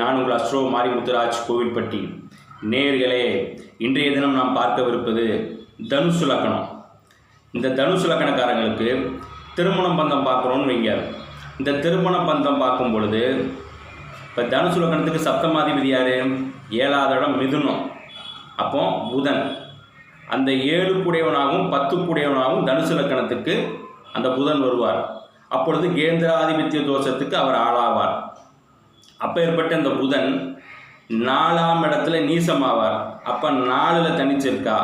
நான் உங்கள் அஸ்ட்ரோ மாரிமுத்துராஜ் கோவில்பட்டி. நேர்களே இன்றைய தினம் நாம் பார்க்கவிருப்பது தனுசு லக்கணம். இந்த தனுசு லக்கணக்காரங்களுக்கு திருமணம் பந்தம் பார்க்குறோன்னு வைங்க. இந்த திருமண பந்தம் பார்க்கும் பொழுது இப்போ தனுசு லக்கணத்துக்கு சப்தமாதிபதி யார்? ஏழாவது இடம் மிதுனம். அப்போ புதன். அந்த ஏழு கூடையவனாகவும் பத்து கூடையவனாகவும் தனுசு லக்கணத்துக்கு அந்த புதன் வருவார். அப்பொழுது கேந்திராதிபத்திய தோஷத்துக்கு அவர் ஆளாவார். அப்பேற்பட்ட இந்த புதன் நாலாம் இடத்துல நீசமாவார். அப்போ நாலில் தனிச்சிருக்கா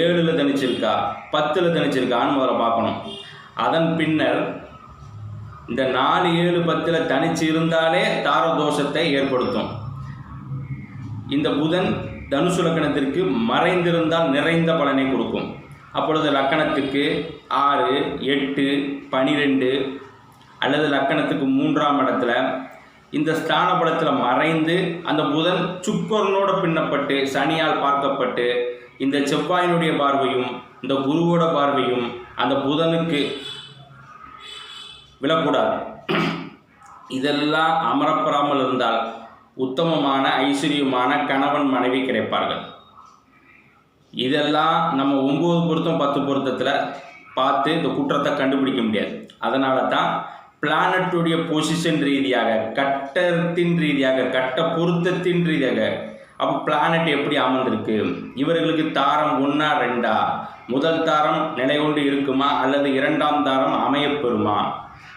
ஏழில் தனிச்சிருக்கா பத்தில் தனிச்சிருக்கான்னு முதல்ல பார்க்கணும். அதன் பின்னர் இந்த நாலு ஏழு பத்தில் தனிச்சு இருந்தாலே தாரதோஷத்தை ஏற்படுத்தும். இந்த புதன் தனுசு லக்கணத்திற்கு மறைந்திருந்தால் நிறைந்த பலனை கொடுக்கும். அப்பொழுது லக்கணத்துக்கு ஆறு எட்டு பனிரெண்டு அல்லது லக்கணத்துக்கு மூன்றாம் இடத்துல இந்த ஸ்தான பலத்தில் மறைந்து அந்த புதன் சுக்கரனோட பின்னப்பட்டு சனியால் பார்க்கப்பட்டு இந்த செவ்வாயினுடைய பார்வையும் இந்த குருவோட பார்வையும் அந்த புதனுக்கு விழக்கூடாது. இதெல்லாம் அமரப்பெறாமல் இருந்தால் உத்தமமான ஐஸ்வர்யமான கணவன் மனைவி கிடைப்பார்கள். இதெல்லாம் நம்ம ஒம்பது பொருத்தம் பத்து பொருத்தத்தில் பார்த்து இந்த குற்றத்தை கண்டுபிடிக்க முடியாது. அதனால தான் பிளானட்டுடைய பொசிஷன் ரீதியாக கட்டத்தின் ரீதியாக கட்ட பொருத்தத்தின் ரீதியாக அப்போ பிளானட் எப்படி அமர்ந்திருக்கு? இவர்களுக்கு தாரம் ஒன்றா ரெண்டா? முதல் தாரம் நிலை கொண்டு இருக்குமா? அல்லது இரண்டாம் தாரம் அமையப்பெறுமா?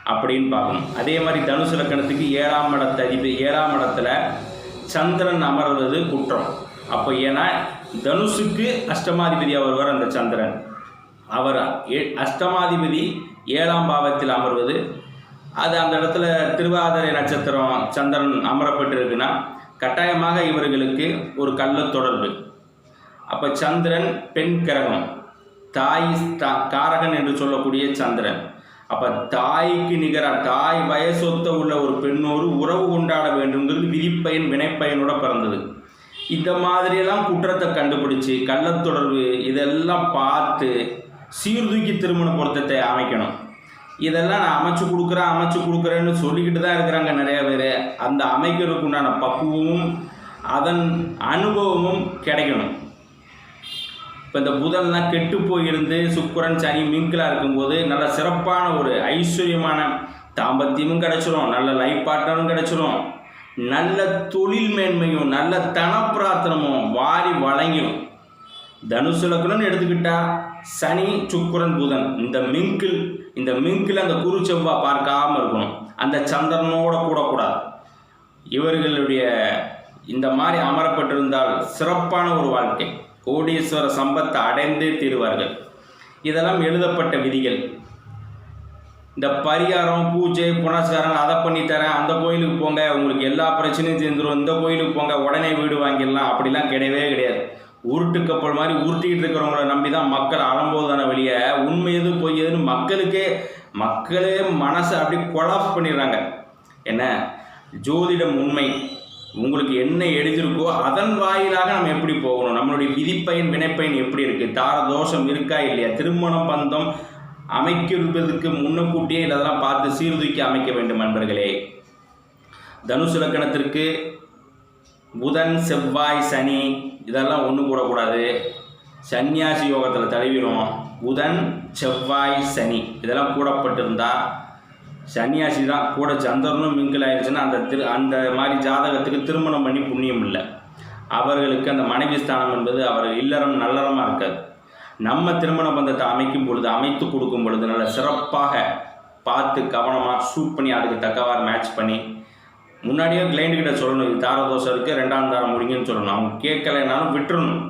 அப்படின்னு பார்க்கணும். அதே மாதிரி தனுசு லக்கணத்துக்கு ஏழாம் இடத்த அதிபதி ஏழாம் இடத்துல சந்திரன் அமர்வது குற்றம். அப்போ ஏன்னா தனுசுக்கு அஷ்டமாதிபதியாக வருவார் அந்த சந்திரன். அவர் ஏ- அஷ்டமாதிபதி ஏழாம் பாவத்தில் அமர்வது அது அந்த இடத்துல திருவாதிரை நட்சத்திரம் சந்திரன் அமரப்பட்டிருக்குன்னா கட்டாயமாக இவர்களுக்கு ஒரு கள்ள தொடர்பு. அப்போ சந்திரன் பெண் கிரகம். தாய் ஸ்தா- காரகன் என்று சொல்லக்கூடிய சந்திரன். அப்போ தாய்க்கு நிகராக தாய் வயசொத்த உள்ள ஒரு பெண்ணோடு உறவு கொண்டாட வேண்டும்ங்கிறது விதிப்பயன் வினைப்பயனோட பிறந்தது. இந்த மாதிரியெல்லாம் குற்றத்தை கண்டுபிடிச்சி கள்ளத்தொடர்பு இதெல்லாம் பார்த்து சீர்தூக்கி திருமண பொருத்தத்தை அமைக்கணும். இதெல்லாம் நான் அமைச்சு கொடுக்குறேன் அமைச்சு கொடுக்குறேன்னு சொல்லிக்கிட்டு தான் இருக்கிறாங்க நிறைய பேர். அந்த அமைக்கிறதுக்கு உண்டான பக்குவமும் அதன் அனுபவமும் கிடைக்கணும். இப்போ இந்த புதன்லாம் கெட்டு போயிருந்து சுக்கரன் சனி மிங்கிலாக இருக்கும்போது நல்ல சிறப்பான ஒரு ஐஸ்வர்யமான தாம்பத்தியமும் கிடச்சிரும் நல்ல லைஃப் பார்ட்னரும் கிடச்சிரும். நல்ல தொழில் மேன்மையும் நல்ல தனப்பிரார்த்தனமும் வாரி வழங்கிடும் தனுசு லக்னம்னு எடுத்துக்கிட்டா சனி சுக்கிரன் புதன். இந்த மிங்கில் இந்த மிங்கில் அந்த குரு செவ்வாய் பார்க்காம இருக்கணும். அந்த சந்திரனோட கூடக்கூடாது. இவர்களுடைய இந்த மாதிரி அமரப்பட்டிருந்தால் சிறப்பான ஒரு வாழ்க்கை. கோடீஸ்வர சம்பத்தை அடைந்தே தீருவார்கள். இதெல்லாம் எழுதப்பட்ட விதிகள். இந்த பரிகாரம் பூஜை புனஸ்காரம் அதை பண்ணித்தரேன் அந்த கோயிலுக்கு போங்க. உங்களுக்கு எல்லா பிரச்சனையும் தீர்ந்துரும். இந்த கோயிலுக்கு போங்க. உடனே வீடு வாங்கிடலாம். அப்படிலாம் கிடையவே கிடையாது. உருட்டுக்கப்பல் மாதிரி உருட்டிக்கிட்டு இருக்கிறவங்கள நம்பி தான் மக்கள் அறம்போதான வெளியே உண்மை எது பொய் எதுன்னு மக்களுக்கே மக்களே மனசை அப்படி கொலாப்ஸ் பண்ணிடுறாங்க. என்ன? ஜோதிடம் உண்மை. உங்களுக்கு என்ன எழுதியிருக்கோ அதன் வாயிலாக நம்ம எப்படி போகணும்? நம்மளுடைய விதிப்பயன் வினைப்பயன் எப்படி இருக்குது தார தோஷம் இருக்கா இல்லையா? திருமணம் பந்தம் அமைக்கிறதுக்கு முன்னக்கூட்டியே இதெல்லாம் பார்த்து சீர்தூக்கி அமைக்க வேண்டும் நண்பர்களே தனுசு லக்கணத்திற்கு புதன் செவ்வாய் சனி இதெல்லாம் ஒன்று கூடக்கூடாது சன்னியாசி யோகத்தில் தழுவிடும் புதன் செவ்வாய் சனி. இதெல்லாம் கூடப்பட்டிருந்தால் சன்னியாசி தான் கூட சந்திரனும் மிங்கில் ஆயிடுச்சுன்னா அந்த திரு அந்த மாதிரி ஜாதகத்துக்கு திருமணம் பண்ணி புண்ணியம் இல்லை. அவர்களுக்கு அந்த மனைவி ஸ்தானம் என்பது அவர் இல்லறம் நல்லறமாக இருக்காது. நம்ம திருமண பந்தத்தை அமைக்கும் பொழுது அமைத்து கொடுக்கும் பொழுது நல்ல சிறப்பாக பார்த்து கவனமாக ஷூட் பண்ணி அதுக்கு தக்கவாறு மேட்ச் பண்ணி முன்னாடியே கிளைண்ட் கிட்ட சொல்லணும் இது தார தோசை இருக்குது ரெண்டாம் தாரம் முடிங்கன்னு சொல்லணும். அவங்க கேட்கலைனாலும் விட்டுறணும்.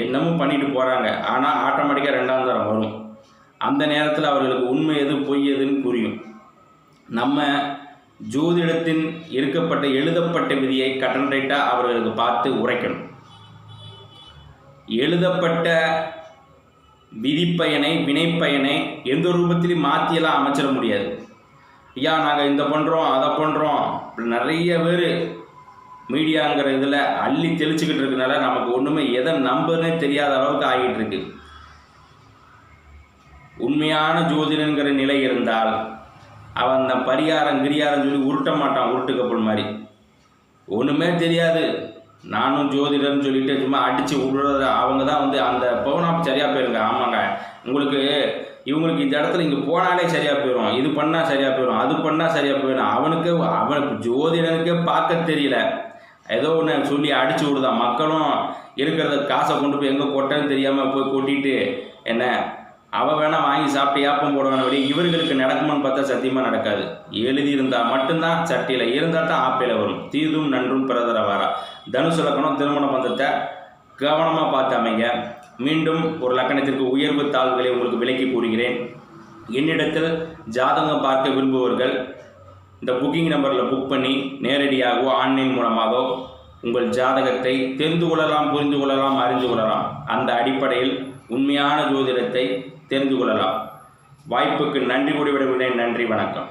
என்னமும் பண்ணிட்டு போகிறாங்க ஆனால் ஆட்டோமேட்டிக்காக ரெண்டாம் தாரம் வரும். அந்த நேரத்தில் அவர்களுக்கு உண்மை எது பொய் எதுன்னு புரியும். நம்ம ஜோதிடத்தின் இருக்கப்பட்ட எழுதப்பட்ட விதியை கட்டன் ரைட்டாக அவர்களுக்கு பார்த்து உரைக்கணும். எழுதப்பட்ட விதிப்பயனை வினைப்பயனை எந்த ரூபத்திலையும் மாற்றியெல்லாம் அமைச்சிட முடியாது. ஐயா நாங்கள் இந்த பண்ணுறோம் அதை பண்ணுறோம் நிறைய பேர் மீடியாங்கிற இதில் அள்ளி தெளிச்சுக்கிட்டு இருக்கனால நமக்கு ஒன்றுமே எதை நம்புறதுனே தெரியாத அளவுக்கு ஆகிட்டு இருக்கு. உண்மையான ஜோதிடங்கிற நிலை இருந்தால் அவன் அந்த பரிகாரம் கிரியாரம் சொல்லி உருட்ட மாட்டான் உருட்டு கப்பல் மாதிரி. ஒன்றுமே தெரியாது. நானும் ஜோதிடர்னு சொல்லிட்டு சும்மா அடித்து விடுறது அவங்க தான் வந்து அந்த பவுனாப் சரியாக போயிருங்க. ஆமாங்க. உங்களுக்கு இவங்களுக்கு இந்த இடத்துல இங்கே போனாலே சரியாக போயிடும் இது பண்ணால் சரியாக போயிடும் அது பண்ணால் சரியாக போயிடும் அவனுக்கு அவனுக்கு ஜோதிடனுக்கே பார்க்க தெரியல. ஏதோ ஒன்று சொல்லி அடிச்சு விடுதான். மக்களும் இருக்கிறத காசை கொண்டு போய் எங்கே கொட்டன்னு தெரியாமல் போய் கொட்டிட்டு என்ன? அவள் வேணால் வாங்கி சாப்பிட்டு ஏப்பம் போடுவான வழி இவர்களுக்கு நடக்குமான்னு பார்த்தா சத்தியமாக நடக்காது. எழுதி இருந்தால் மட்டும்தான் சட்டியில் இருந்தால் தான் ஆப்பையில் வரும். தீதும் நன்றும் பிறதர வாரா தனுசு லக்கணம் திருமண பந்தத்தை கவனமாக பார்த்தாமைங்க மீண்டும் ஒரு லக்கணத்திற்கு உயர்வு தாழ்வுகளை உங்களுக்கு விளக்கி கூறுகிறேன். என்னிடத்தில் ஜாதகம் பார்க்க விரும்புபவர்கள் இந்த புக்கிங் நம்பரில் புக் பண்ணி நேரடியாகவோ ஆன்லைன் மூலமாகவோ உங்கள் ஜாதகத்தை தெரிந்து கொள்ளலாம் புரிந்து கொள்ளலாம் அறிந்து கொள்ளலாம். அந்த அடிப்படையில் உண்மையான ஜோதிடத்தை தெரிந்து கொள்ளலாம். வாய்ப்புக்கு நன்றி கூடி விடுகிறேன் நன்றி வணக்கம்.